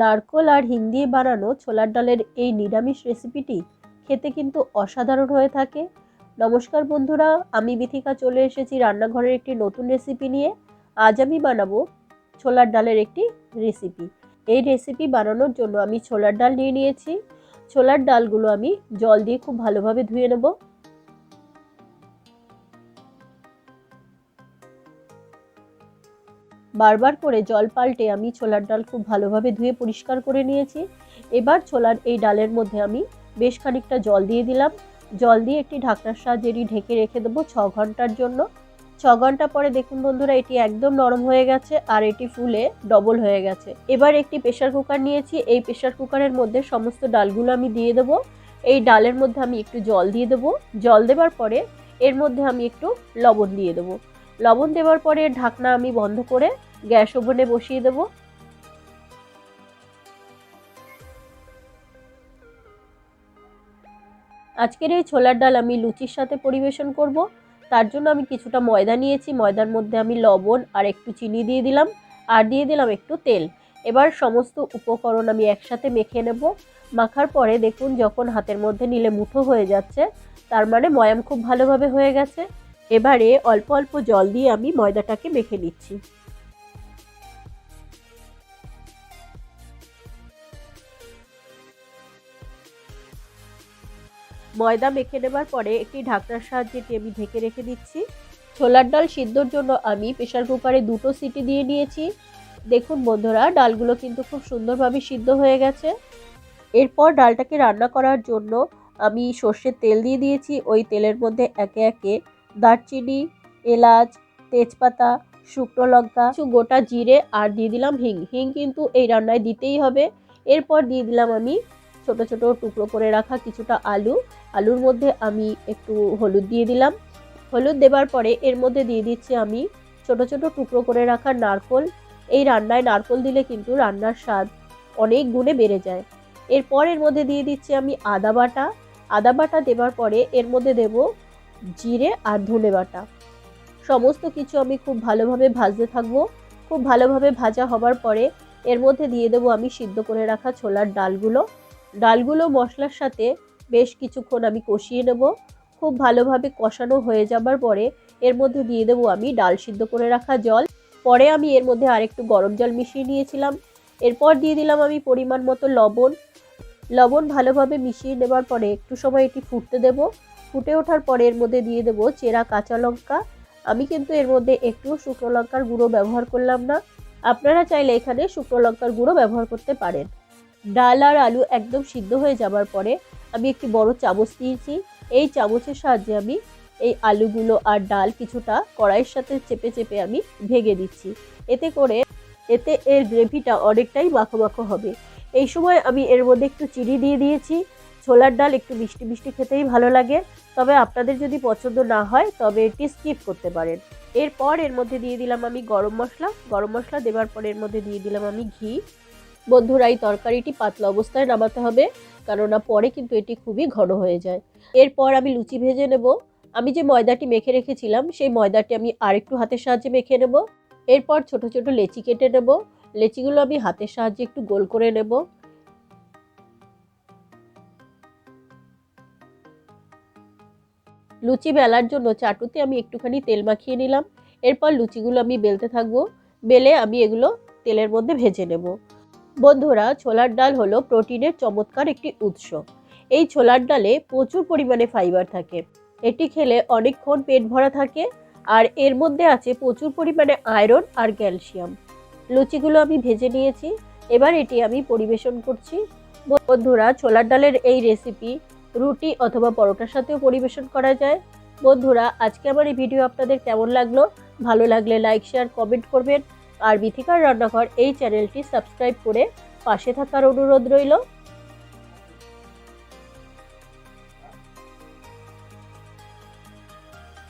নারকোল আর হিং দিয়ে বানানো ছোলার ডালের এই নিরামিষ রেসিপিটি খেতে কিন্তু অসাধারণ হয়ে থাকে। নমস্কার বন্ধুরা, আমি বিথিকা চলে এসেছি রান্নাঘরের একটি নতুন রেসিপি নিয়ে। আজ আমি বানাবো ছোলার ডালের একটি রেসিপি। এই রেসিপি বানানোর জন্য আমি ছোলার ডাল নিয়ে নিয়েছি। ছোলার ডালগুলো আমি জল দিয়ে খুব ভালোভাবে ধুয়ে নেব। বারবার করে জল পাল্টে আমি ছোলার ডাল খুব ভালোভাবে ধুয়ে পরিষ্কার করে নিয়েছি। এবার ছোলার এই ডালের মধ্যে আমি বেশ খানিকটা জল দিয়ে দিলাম। জল দিয়ে একটি ঢাকনার সাহায্যে এটি ঢেকে রেখে দেবো ছ ঘণ্টার জন্য। ছ ঘণ্টা পরে দেখুন বন্ধুরা, এটি একদম নরম হয়ে গেছে আর এটি ফুলে ডবল হয়ে গেছে। এবার একটি প্রেশার কুকার নিয়েছি। এই প্রেশার কুকারের মধ্যে সমস্ত ডালগুলো আমি দিয়ে দেবো। এই ডালের মধ্যে আমি একটু জল দিয়ে দেবো। জল দেওয়ার পরে এর মধ্যে আমি একটু লবণ দিয়ে দেবো। লবণ দেওয়ার পরে ঢাকনা আমি বন্ধ করে গ্যাস ওভেনে বসিয়ে দেবো। আজকের এই ছোলার ডাল আমি লুচির সাথে পরিবেশন করব। তার জন্য আমি কিছুটা ময়দা নিয়েছি। ময়দার মধ্যে আমি লবণ আর একটু চিনি দিয়ে দিলাম। আর দিয়ে দিলাম একটু তেল। এবার সমস্ত উপকরণ আমি একসাথে মেখে নেব। মাখার পরে দেখুন যখন হাতের মধ্যে নিলে মুঠো হয়ে যাচ্ছে, তার মানে ময়াম খুব ভালোভাবে হয়ে গেছে। এবারে অল্প অল্প জল দিয়ে আমি ময়দাটাকে মেখে নিচ্ছি। ময়দা মেখে নেবার পরে একটি ঢাকনার সাহায্যে এটি আমি ঢেকে রেখে দিচ্ছি। ছোলার ডাল সিদ্ধর জন্য আমি প্রেশার কুকারে দুটো সিটি দিয়ে নিয়েছি। দেখুন বন্ধুরা, ডালগুলো কিন্তু খুব সুন্দরভাবে সিদ্ধ হয়ে গেছে। এরপর ডালটাকে রান্না করার জন্য আমি সর্ষের তেল দিয়ে দিয়েছি। ওই তেলের মধ্যে একে একে দারচিনি, এলাচ, তেজপাতা, শুকনো লঙ্কা, কিছু গোটা জিরে, আর দিয়ে দিলাম হিং। হিং কিন্তু এই রান্নায় দিতেই হবে। এরপর দিয়ে দিলাম আমি ছোট ছোট টুকরো করে রাখা কিছুটা আলু। আলুর মধ্যে আমি একটু হলুদ দিয়ে দিলাম। হলুদ দেবার পরে এর মধ্যে দিয়ে দিচ্ছি আমি ছোট ছোট টুকরো করে রাখা নারকল। এই রান্নায় নারকল দিলে কিন্তু রান্নার স্বাদ অনেক গুণে বেড়ে যায়। এরপর এর মধ্যে দিয়ে দিচ্ছি আমি আদা বাটা। আদা বাটা দেবার পরে এর মধ্যে দেব জিরে আর ধনে বাটা। সমস্ত কিছু আমি খুব ভালোভাবে ভাজতে থাকব। খুব ভালোভাবে ভাজা হবার পরে এর মধ্যে দিয়ে দেবো আমি সিদ্ধ করে রাখা ছোলার ডালগুলো। ডালগুলো মশলার সাথে বেশ কিছুক্ষণ আমি কষিয়ে নেব। খুব ভালোভাবে কষানো হয়ে যাবার পরে এর মধ্যে দিয়ে দেবো আমি ডাল সিদ্ধ করে রাখা জল। পরে আমি এর মধ্যে আরেকটু গরম জল মিশিয়ে নিয়েছিলাম। এরপর দিয়ে দিলাম আমি পরিমাণ মতো লবণ। লবণ ভালোভাবে মিশিয়ে নেবার পরে একটু সময় এটি ফুটতে দেব। ফুটে ওঠার পরে এর মধ্যে দিয়ে দেবো চেরা কাঁচা লঙ্কা। আমি কিন্তু এর মধ্যে একটু শুকনো লঙ্কার গুঁড়ো ব্যবহার করলাম না। আপনারা চাইলে এখানে শুকনো লঙ্কার গুঁড়ো ব্যবহার করতে পারেন। ডাল আর আলু একদম সিদ্ধ হয়ে যাবার পরে আমি একটি বড় চামচ দিয়েছি। এই চামচের সাহায্যে আমি এই আলুগুলো আর ডাল কিছুটা কড়াইয়ের সাথে চেপে চেপে আমি ভেঙে দিচ্ছি। এতে করে এতে এর গ্রেভিটা অনেকটাই মাখো মাখো হবে। এই সময় আমি এর মধ্যে একটু চিনি দিয়ে দিয়েছি। ছোলার ডাল একটু মিষ্টি মিষ্টি খেতেই ভালো লাগে। তবে আপনাদের যদি পছন্দ না হয়, তবে এটি স্কিপ করতে পারেন। এরপর এর মধ্যে দিয়ে দিলাম আমি গরম মশলা। গরম মশলা দেওয়ার পর এর মধ্যে দিয়ে দিলাম আমি ঘি। বন্ধুরা, এই তরকারিটি পাতলা অবস্থায় নামাতে হবে, কেননা পরে কিন্তু এটি খুবই ঘন হয়ে যায়। এরপর আমি লুচি ভেজে নেব। আমি যে ময়দাটি মেখে রেখেছিলাম, সেই ময়দাটি আমি আরেকটু হাতের সাহায্যে মেখে নেব। এরপর ছোট ছোট লেচি কেটে নেব। লেচিগুলো আমি হাতের সাহায্যে একটু গোল করে নেব। লুচি বেলার জন্য চাটুতে আমি একটুখানি তেল মাখিয়ে নিলাম। এরপর লুচিগুলো আমি বেলতে থাকব। বেলে আমি এগুলো তেলের মধ্যে ভেজে নেব। বন্ধুরা, ছোলার ডাল হলো প্রোটিনের চমৎকার একটি উৎস। এই ছোলার ডালে প্রচুর পরিমাণে ফাইবার থাকে। এটি খেলে অনেকক্ষণ পেট ভরা থাকে আর এর মধ্যে আছে প্রচুর পরিমাণে আয়রন আর ক্যালসিয়াম। লুচিগুলো আমি ভেজে নিয়েছি। এবার এটি আমি পরিবেশন করছি। বন্ধুরা, ছোলার ডালের এই রেসিপি রুটি অথবা পরোটার সাথেও পরিবেশন করা যায়। বন্ধুরা, আজকে আমার এই ভিডিও আপনাদের কেমন লাগল? ভালো লাগলে লাইক শেয়ার কমেন্ট করবেন। আর বিথিকার রান্নাঘর এই চ্যানেলটি সাবস্ক্রাইব করে পাশে থাকার অনুরোধ রইল।